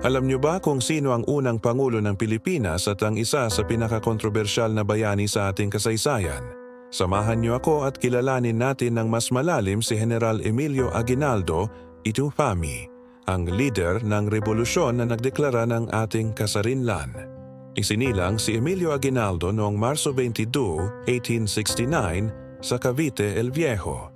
Alam niyo ba kung sino ang unang Pangulo ng Pilipinas at ang isa sa pinakakontrobersyal na bayani sa ating kasaysayan? Samahan niyo ako at kilalanin natin ng mas malalim si General Emilio Aguinaldo Itufami, ang leader ng revolusyon na nagdeklara ng ating kasarinlan. Isinilang si Emilio Aguinaldo noong Marso 22, 1869 sa Cavite El Viejo.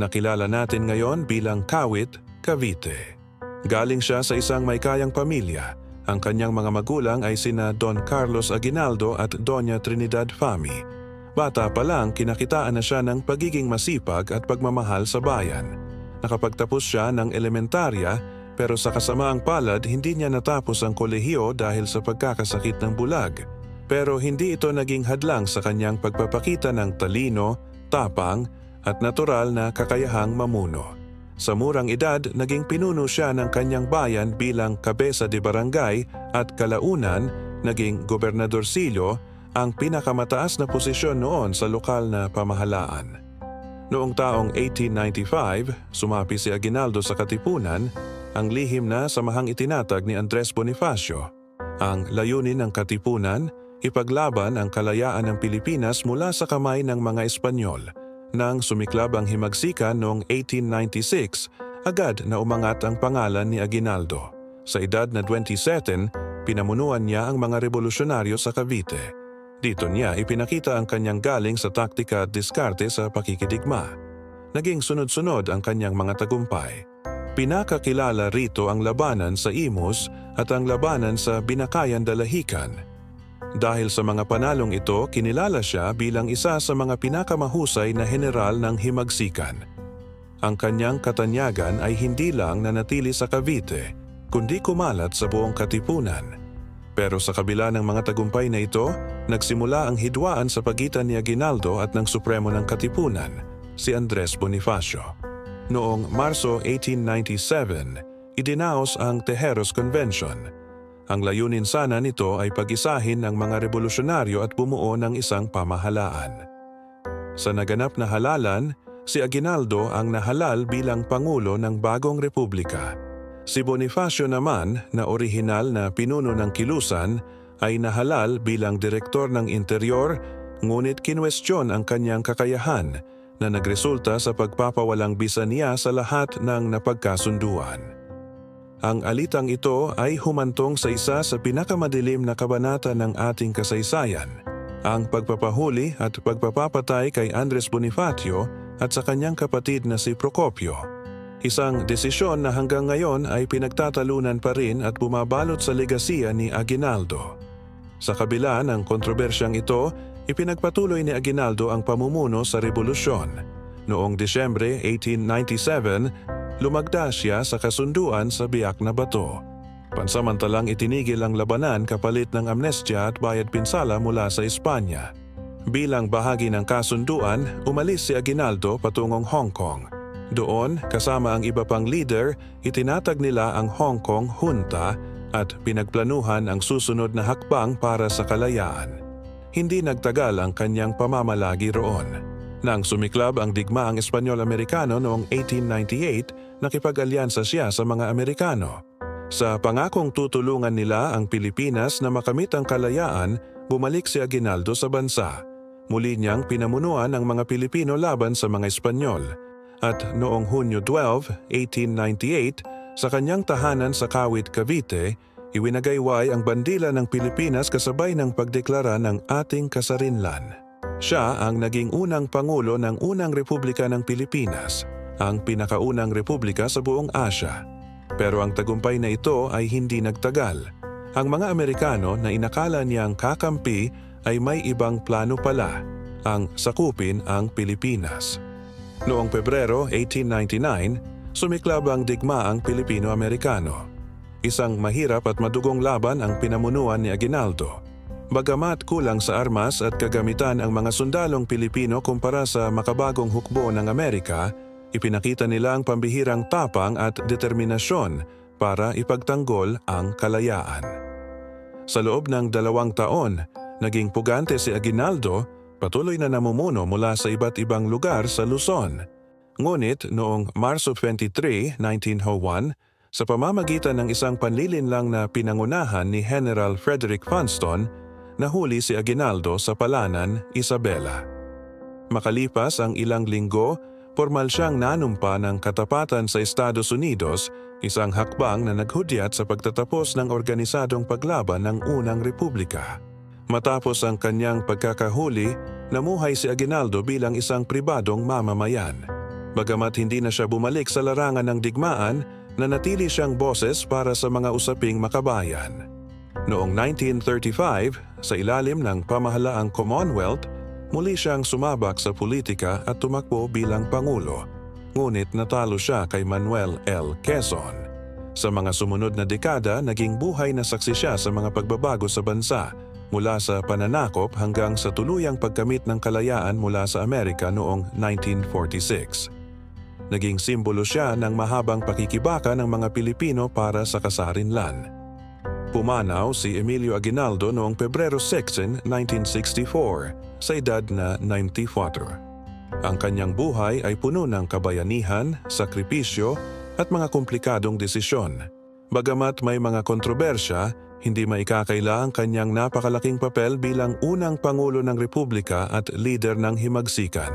Nakilala natin ngayon bilang Kawit, Cavite. Galing siya sa isang may kayang pamilya. Ang kanyang mga magulang ay sina Don Carlos Aguinaldo at Doña Trinidad Fami. Bata pa lang kinakitaan na siya ng pagiging masipag at pagmamahal sa bayan. Nakapagtapos siya ng elementarya pero sa kasamaang palad hindi niya natapos ang kolehiyo dahil sa pagkakasakit ng bulag. Pero hindi ito naging hadlang sa kanyang pagpapakita ng talino, tapang at natural na kakayahang mamuno. Sa murang edad, naging pinuno siya ng kanyang bayan bilang kabesa de barangay at kalaunan naging gobernadorsilyo ang pinakamataas na posisyon noon sa lokal na pamahalaan. Noong taong 1895, sumapi si Aguinaldo sa Katipunan, ang lihim na samahang itinatag ni Andres Bonifacio. Ang layunin ng Katipunan, ipaglaban ang kalayaan ng Pilipinas mula sa kamay ng mga Espanyol. Nang sumiklab ang himagsikan noong 1896, agad na umangat ang pangalan ni Aguinaldo. Sa edad na 27, pinamunuan niya ang mga revolusyonaryo sa Cavite. Dito niya ipinakita ang kanyang galing sa taktika at diskarte sa pakikidigma. Naging sunod-sunod ang kanyang mga tagumpay. Pinakakilala rito ang labanan sa Imus at ang labanan sa Binakayan Dalahican. Dahil sa mga panalong ito, kinilala siya bilang isa sa mga pinakamahusay na general ng himagsikan. Ang kanyang katanyagan ay hindi lang nanatili sa Cavite, kundi kumalat sa buong katipunan. Pero sa kabila ng mga tagumpay na ito, nagsimula ang hidwaan sa pagitan ni Aguinaldo at ng Supremo ng Katipunan, si Andres Bonifacio. Noong Marso 1897, idinaos ang Tejeros Convention. Ang layunin sana nito ay pag-isahin ang mga revolusyonaryo at bumuo ng isang pamahalaan. Sa naganap na halalan, si Aguinaldo ang nahalal bilang Pangulo ng Bagong Republika. Si Bonifacio naman, na orihinal na pinuno ng Kilusan, ay nahalal bilang direktor ng interior ngunit kinwestiyon ang kanyang kakayahan na nagresulta sa pagpapawalang bisa niya sa lahat ng napagkasunduan. Ang alitang ito ay humantong sa isa sa pinakamadilim na kabanata ng ating kasaysayan, ang pagpapahuli at pagpapapatay kay Andres Bonifacio at sa kanyang kapatid na si Procopio. Isang desisyon na hanggang ngayon ay pinagtatalunan pa rin at bumabalot sa legasiya ni Aguinaldo. Sa kabila ng kontrobersyang ito, ipinagpatuloy ni Aguinaldo ang pamumuno sa revolusyon. Noong Disyembre 1897, lumagda siya sa kasunduan sa Biak na Bato. Pansamantalang itinigil ang labanan kapalit ng amnestya at bayad pinsala mula sa Espanya. Bilang bahagi ng kasunduan, umalis si Aguinaldo patungong Hong Kong. Doon, kasama ang iba pang leader, itinatag nila ang Hong Kong Junta at pinagplanuhan ang susunod na hakbang para sa kalayaan. Hindi nagtagal ang kanyang pamamalagi roon. Nang sumiklab ang digmaang Espanyol-Amerikano noong 1898, nakipag-alyansa siya sa mga Amerikano. Sa pangakong tutulungan nila ang Pilipinas na makamit ang kalayaan, bumalik si Aguinaldo sa bansa. Muli niyang pinamunuan ang mga Pilipino laban sa mga Espanyol. At noong Hunyo 12, 1898, sa kanyang tahanan sa Kawit, Cavite, iwinagayway ang bandila ng Pilipinas kasabay ng pagdeklara ng ating kasarinlan. Siya ang naging unang pangulo ng unang republika ng Pilipinas, ang pinakaunang republika sa buong Asya. Pero ang tagumpay na ito ay hindi nagtagal. Ang mga Amerikano na inakala niyang kakampi ay may ibang plano pala, ang sakupin ang Pilipinas. Noong Pebrero 1899, sumiklab ang digmaang Pilipino-Amerikano. Isang mahirap at madugong laban ang pinamunuan ni Aguinaldo. Bagamat kulang sa armas at kagamitan ang mga sundalong Pilipino kumpara sa makabagong hukbo ng Amerika, ipinakita nila ang pambihirang tapang at determinasyon para ipagtanggol ang kalayaan. Sa loob ng dalawang taon, naging pugante si Aguinaldo, patuloy na namumuno mula sa iba't ibang lugar sa Luzon. Ngunit noong Marso 23, 1901, Sa pamamagitan ng isang panlilinlang na pinangunahan ni General Frederick Funston, nahuli si Aguinaldo sa Palanan, Isabela. Makalipas ang ilang linggo, formal siyang nanumpa ng katapatan sa Estados Unidos, isang hakbang na naghudyat sa pagtatapos ng organisadong paglaban ng unang republika. Matapos ang kanyang pagkakahuli, namuhay si Aguinaldo bilang isang pribadong mamamayan. Bagamat hindi na siya bumalik sa larangan ng digmaan, nanatili siyang boses para sa mga usaping makabayan. Noong 1935, sa ilalim ng pamahalaang Commonwealth, muli siyang sumabak sa politika at tumakbo bilang Pangulo. Ngunit natalo siya kay Manuel L. Quezon. Sa mga sumunod na dekada, naging buhay na saksi siya sa mga pagbabago sa bansa, mula sa pananakop hanggang sa tuluyang pagkamit ng kalayaan mula sa Amerika noong 1946. Naging simbolo siya ng mahabang pakikibaka ng mga Pilipino para sa kasarinlan. Pumanaw si Emilio Aguinaldo noong Pebrero 16, 1964 sa edad na 94. Ang kanyang buhay ay puno ng kabayanihan, sakripisyo at mga komplikadong desisyon. Bagamat may mga kontrobersya, hindi maikakaila ang kanyang napakalaking papel bilang unang Pangulo ng Republika at leader ng himagsikan.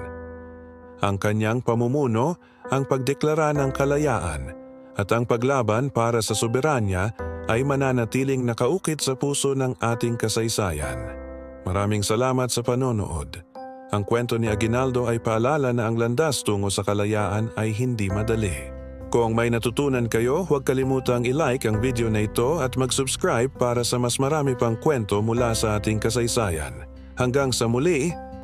Ang kanyang pamumuno ang pagdeklara ng kalayaan at ang paglaban para sa soberanya ay mananatiling nakaukit sa puso ng ating kasaysayan. Maraming salamat sa panonood. Ang kwento ni Aguinaldo ay paalala na ang landas tungo sa kalayaan ay hindi madali. Kung may natutunan kayo, huwag kalimutang i-like ang video na ito at mag-subscribe para sa mas marami pang kwento mula sa ating kasaysayan. Hanggang sa muli,